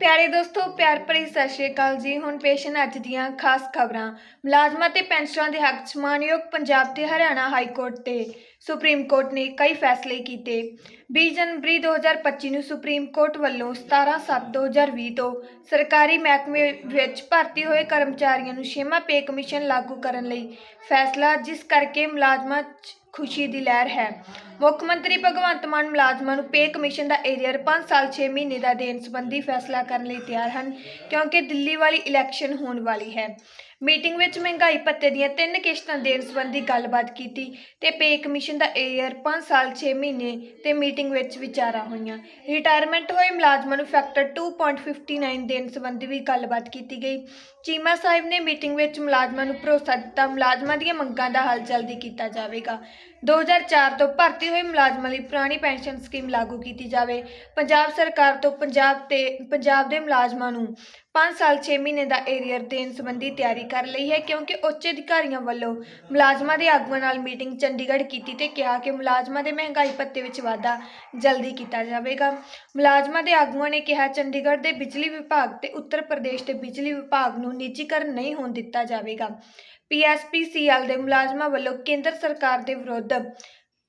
ਪਿਆਰੇ ਦੋਸਤੋ, ਪਿਆਰ ਭਰੀ ਸਤਿ ਸ਼੍ਰੀ ਅਕਾਲ ਜੀ। ਹੁਣ ਪੇਸ਼ ਹਨ ਅੱਜ ਦੀਆਂ ਖਾਸ ਖਬਰਾਂ। ਮੁਲਾਜ਼ਮਾਂ ਤੇ ਪੈਨਸ਼ਨਰਾਂ ਦੇ ਹੱਕ 'ਚ ਮਾਨਯੋਗ ਪੰਜਾਬ ਤੇ ਹਰਿਆਣਾ ਹਾਈ ਕੋਰਟ ਤੇ ਸੁਪਰੀਮ ਕੋਰਟ ਨੇ ਕਈ ਫੈਸਲੇ ਕੀਤੇ। 20 ਜਨਵਰੀ 2025 ਨੂੰ ਸੁਪਰੀਮ ਕੋਰਟ ਵੱਲੋਂ 17/7/2020 ਤੋਂ ਸਰਕਾਰੀ ਮਹਿਕਮੇ ਵਿੱਚ ਭਰਤੀ ਹੋਏ ਕਰਮਚਾਰੀਆਂ ਨੂੰ ਛੇਵਾਂ ਪੇ ਕਮਿਸ਼ਨ ਲਾਗੂ ਕਰਨ ਲਈ ਫੈਸਲਾ, ਜਿਸ ਕਰਕੇ ਮੁਲਾਜ਼ਮਾਂ ਖੁਸ਼ੀ ਦੀ ਲਹਿਰ ਹੈ। ਮੁੱਖ ਮੰਤਰੀ ਭਗਵੰਤ ਮਾਨ ਮੁਲਾਜ਼ਮਾਂ ਨੂੰ ਪੇ ਕਮਿਸ਼ਨ ਦਾ ਏਰੀਅਰ 5 ਸਾਲ 6 ਮਹੀਨੇ ਦਾ ਦੇਣ ਸੰਬੰਧੀ ਫੈਸਲਾ ਕਰਨ ਲਈ ਤਿਆਰ ਹਨ, ਕਿਉਂਕਿ ਦਿੱਲੀ ਵਾਲੀ ਇਲੈਕਸ਼ਨ ਹੋਣ ਵਾਲੀ ਹੈ। ਮੀਟਿੰਗ ਵਿੱਚ ਮਹਿੰਗਾਈ ਭੱਤੇ ਦੀਆਂ ਤਿੰਨ ਕਿਸ਼ਤਾਂ ਦੇਣ ਸੰਬੰਧੀ ਗੱਲਬਾਤ ਕੀਤੀ ਤੇ ਪੇ ਕਮਿਸ਼ਨ ਦਾ ਏਰੀਅਰ 5 ਸਾਲ 6 ਮਹੀਨੇ ਤੇ ਮੀਟਿੰਗ ਵਿੱਚ ਵਿਚਾਰਾਂ ਹੋਈਆਂ। ਰਿਟਾਇਰਮੈਂਟ ਹੋਏ ਮੁਲਾਜ਼ਮਾਂ ਨੂੰ ਫੈਕਟਰ 2.59 ਦੇਣ ਸੰਬੰਧੀ ਵੀ ਗੱਲਬਾਤ ਕੀਤੀ ਗਈ। ਚੀਮਾ ਸਾਹਿਬ ਨੇ ਮੀਟਿੰਗ ਵਿੱਚ ਮੁਲਾਜ਼ਮਾਂ ਨੂੰ ਭਰੋਸਾ ਦਿੱਤਾ। ਮੁਲਾਜ਼ਮਾਂ ਦੀਆਂ ਮੰਗਾਂ ਦਾ ਹੱਲ ਜਲਦੀ ਕੀਤਾ ਜਾਵੇਗਾ। 2004 ਤੋਂ ਭਰਤੀ ਹੋਏ ਮੁਲਾਜ਼ਮਾਂ ਲਈ ਪੁਰਾਣੀ ਪੈਨਸ਼ਨ ਸਕੀਮ ਲਾਗੂ ਕੀਤੀ ਜਾਵੇ। ਪੰਜਾਬ ਸਰਕਾਰ ਤੋਂ ਪੰਜਾਬ ਤੇ, ਪੰਜਾਬ ਦੇ ਮੁਲਾਜ਼ਮਾਂ ਨੂੰ 5 ਸਾਲ 6 ਮਹੀਨੇ ਦਾ ਏਰੀਅਰ ਦੇਣ ਸੰਬੰਧੀ ਤਿਆਰੀ ਕਰ ਲਈ ਹੈ ਕਿਉਂਕਿ ਉੱਚ ਅਧਿਕਾਰੀਆਂ ਵੱਲੋਂ ਮੁਲਾਜ਼ਮਾਂ ਦੇ ਆਗੂਆਂ ਨਾਲ ਮੀਟਿੰਗ ਚੰਡੀਗੜ੍ਹ ਕੀਤੀ ਤੇ ਕਿਹਾ ਕਿ ਮੁਲਾਜ਼ਮਾਂ ਦੇ ਮਹਿੰਗਾਈ ਭੱਤੇ ਵਿੱਚ ਵਾਧਾ ਜਲਦੀ ਕੀਤਾ ਜਾਵੇਗਾ। ਮੁਲਾਜ਼ਮਾਂ ਦੇ ਆਗੂਆਂ ਨੇ ਕਿਹਾ, ਚੰਡੀਗੜ੍ਹ ਦੇ ਬਿਜਲੀ ਵਿਭਾਗ ਤੇ ਉੱਤਰ ਪ੍ਰਦੇਸ਼ ਦੇ ਬਿਜਲੀ ਵਿਭਾਗ ਨੂੰ ਨਿੱਜੀਕਰਨ ਨਹੀਂ ਹੋਣ ਦਿੱਤਾ ਜਾਵੇਗਾ। ਪੀਐਸਪੀਸੀਐਲ ਦੇ ਮੁਲਾਜ਼ਮਾਂ ਵੱਲੋਂ ਕੇਂਦਰ ਸਰਕਾਰ ਦੇ ਵਿਰੁੱਧ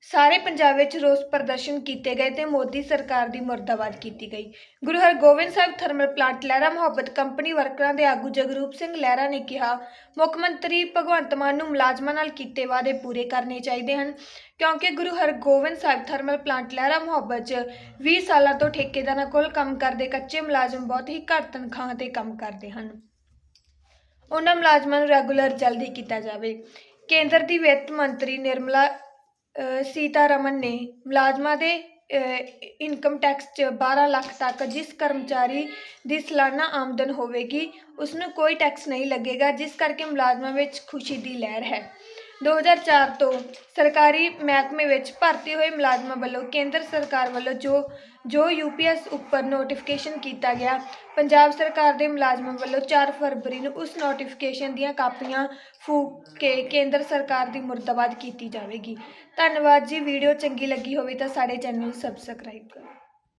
ਸਾਰੇ ਪੰਜਾਬ ਵਿੱਚ ਰੋਸ ਪ੍ਰਦਰਸ਼ਨ ਕੀਤੇ ਗਏ ਤੇ ਮੋਦੀ ਸਰਕਾਰ ਦੀ ਮੁਰਦਾਬਾਦ ਕੀਤੀ ਗਈ। Guru Hargobind Sahib thermal plant Lehra Mohabbat company ਵਰਕਰਾਂ ਦੇ ਆਗੂ ਜਗਰੂਪ ਸਿੰਘ ਲਹਿਰਾ ਨੇ ਕਿਹਾ, ਮੁੱਖ ਮੰਤਰੀ ਭਗਵੰਤ ਮਾਨ ਨੂੰ ਮੁਲਾਜ਼ਮਾਂ ਨਾਲ ਕੀਤੇ ਵਾਅਦੇ ਪੂਰੇ ਕਰਨੇ ਚਾਹੀਦੇ ਹਨ, ਕਿਉਂਕਿ ਗੁਰੂ ਹਰਗੋਬਿੰਦ ਸਾਹਿਬ ਥਰਮਲ ਪਲਾਂਟ ਲਹਿਰਾ ਮੁਹੱਬਤ 'ਚ 20 ਸਾਲਾਂ ਤੋਂ ਠੇਕੇਦਾਰਾਂ ਕੋਲ ਕੰਮ ਕਰਦੇ ਕੱਚੇ ਮੁਲਾਜ਼ਮ ਬਹੁਤ ਹੀ ਘੱਟ ਤਨਖਾਹਾਂ ਤੇ ਕੰਮ ਕਰਦੇ ਹਨ। ਉਹਨਾਂ ਮੁਲਾਜ਼ਮਾਂ ਨੂੰ ਰੈਗੂਲਰ ਜਲਦੀ ਕੀਤਾ ਜਾਵੇ। ਕੇਂਦਰ ਦੀ ਵਿੱਤ ਮੰਤਰੀ ਨਿਰਮਲਾ ਸੀਤਾਰਮਨ ਨੇ ਮੁਲਾਜ਼ਮਾਂ ਦੇ ਇਨਕਮ ਟੈਕਸ 'ਚ 12 ਲੱਖ ਤੱਕ ਜਿਸ ਕਰਮਚਾਰੀ ਦੀ ਸਾਲਾਨਾ ਆਮਦਨ ਹੋਵੇਗੀ ਉਸ ਨੂੰ ਕੋਈ ਟੈਕਸ ਨਹੀਂ ਲੱਗੇਗਾ, ਜਿਸ ਕਰਕੇ ਮੁਲਾਜ਼ਮਾਂ ਵਿੱਚ ਖੁਸ਼ੀ ਦੀ ਲਹਿਰ ਹੈ। 2004 ਤੋਂ ਸਰਕਾਰੀ ਮਹਿਕਮੇ ਵਿੱਚ ਭਰਤੀ ਹੋਏ ਮੁਲਾਜ਼ਮਾਂ ਵੱਲੋਂ ਕੇਂਦਰ ਸਰਕਾਰ ਵੱਲੋਂ ਜੋ ਜੋ ਯੂਪੀਐਸ ਉੱਪਰ ਨੋਟੀਫਿਕੇਸ਼ਨ ਕੀਤਾ ਗਿਆ, ਪੰਜਾਬ ਸਰਕਾਰ ਦੇ ਮੁਲਾਜ਼ਮਾਂ ਵੱਲੋਂ 4 ਫਰਵਰੀ ਨੂੰ ਉਸ ਨੋਟੀਫਿਕੇਸ਼ਨ ਦੀਆਂ ਕਾਪੀਆਂ ਫੂਕ ਕੇ ਕੇਂਦਰ ਸਰਕਾਰ ਦੀ ਮੁਰਦਾਬਾਦ ਕੀਤੀ ਜਾਵੇਗੀ। ਧੰਨਵਾਦ ਜੀ, ਵੀਡੀਓ ਚੰਗੀ ਲੱਗੀ ਹੋਵੇ ਤਾਂ ਸਾਡੇ ਚੈਨਲ ਨੂੰ ਸਬਸਕ੍ਰਾਈਬ ਕਰੋ।